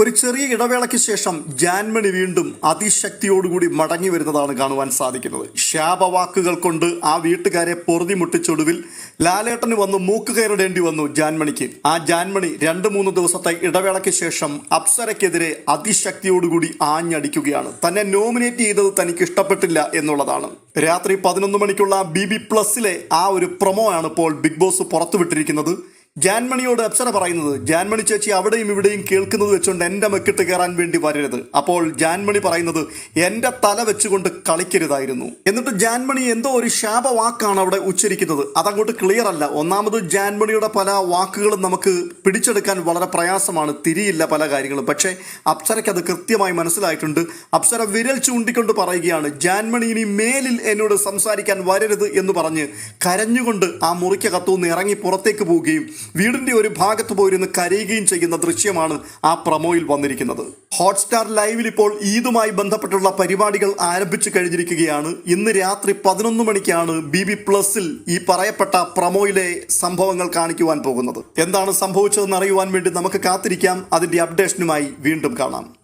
ഒരു ചെറിയ ഇടവേളയ്ക്ക് ശേഷം ജാൻമണി വീണ്ടും അതിശക്തിയോടുകൂടി മടങ്ങി വരുന്നതാണ് കാണുവാൻ സാധിക്കുന്നത്. ശാപവാക്കുകൾ കൊണ്ട് ആ വീട്ടുകാരെ പൊറുതി മുട്ടിച്ചൊടുവിൽ ലാലേട്ടന് വന്ന് മൂക്ക് കയറിടേണ്ടി വന്നു ജാൻമണിക്ക്. ആ ജാൻമണി രണ്ട് മൂന്ന് ദിവസത്തെ ഇടവേളയ്ക്ക് ശേഷം അപ്സരയ്ക്കെതിരെ അതിശക്തിയോടുകൂടി ആഞ്ഞടിക്കുകയാണ്. തന്നെ നോമിനേറ്റ് ചെയ്തത് തനിക്ക് ഇഷ്ടപ്പെട്ടില്ല എന്നുള്ളതാണ്. രാത്രി പതിനൊന്ന് മണിക്കുള്ള ബി ബി പ്ലസിലെ ആ ഒരു പ്രൊമോ ആണ് ഇപ്പോൾ ബിഗ് ബോസ് പുറത്തുവിട്ടിരിക്കുന്നത്. ജാൻമണിയോട് അപ്സര പറയുന്നത് ജാൻമണി ചേച്ചി അവിടെയും ഇവിടെയും കേൾക്കുന്നത് വെച്ചുകൊണ്ട് എന്റെ മെക്കിട്ട് കയറാൻ വേണ്ടി വരരുത്. അപ്പോൾ ജാൻമണി പറയുന്നത് എന്റെ തല വെച്ചുകൊണ്ട് കളിക്കരുതായിരുന്നു. എന്നിട്ട് ജാൻമണി എന്തോ ഒരു ശാപവാക്കാണ് അവിടെ ഉച്ചരിക്കുന്നത്. അതങ്ങോട്ട് ക്ലിയർ അല്ല. ഒന്നാമത് ജാൻമണിയുടെ പല വാക്കുകളും നമുക്ക് പിടിച്ചെടുക്കാൻ വളരെ പ്രയാസമാണ്. തിരിയില്ല പല കാര്യങ്ങളും. പക്ഷേ അപ്സരയ്ക്ക് അത് കൃത്യമായി മനസ്സിലായിട്ടുണ്ട്. അപ്സര വിരൽ ചൂണ്ടിക്കൊണ്ട് പറയുകയാണ് ജാൻമണി ഇനി മേലിൽ എന്നോട് സംസാരിക്കാൻ വരരുത് എന്ന് പറഞ്ഞ് കരഞ്ഞുകൊണ്ട് ആ മുറിക്കകത്തുനിന്ന് ഇറങ്ങി പുറത്തേക്ക് പോവുകയും വീടിന്റെ ഒരു ഭാഗത്ത് പോയിരുന്ന് കരയുകയും ചെയ്യുന്ന ദൃശ്യമാണ് ആ പ്രമോയിൽ വന്നിരിക്കുന്നത്. ഹോട്ട്സ്റ്റാർ ലൈവിൽ ഇപ്പോൾ ഈദുമായി ബന്ധപ്പെട്ടുള്ള പരിപാടികൾ ആരംഭിച്ചു കഴിഞ്ഞിരിക്കുകയാണ്. ഇന്ന് രാത്രി പതിനൊന്ന് മണിക്കാണ് ബി ബി പ്ലസിൽ ഈ പറയപ്പെട്ട പ്രമോയിലെ സംഭവങ്ങൾ കാണിക്കുവാൻ പോകുന്നത്. എന്താണ് സംഭവിച്ചതെന്ന് അറിയുവാൻ വേണ്ടി നമുക്ക് കാത്തിരിക്കാം. അതിന്റെ അപ്ഡേഷനുമായി വീണ്ടും കാണാം.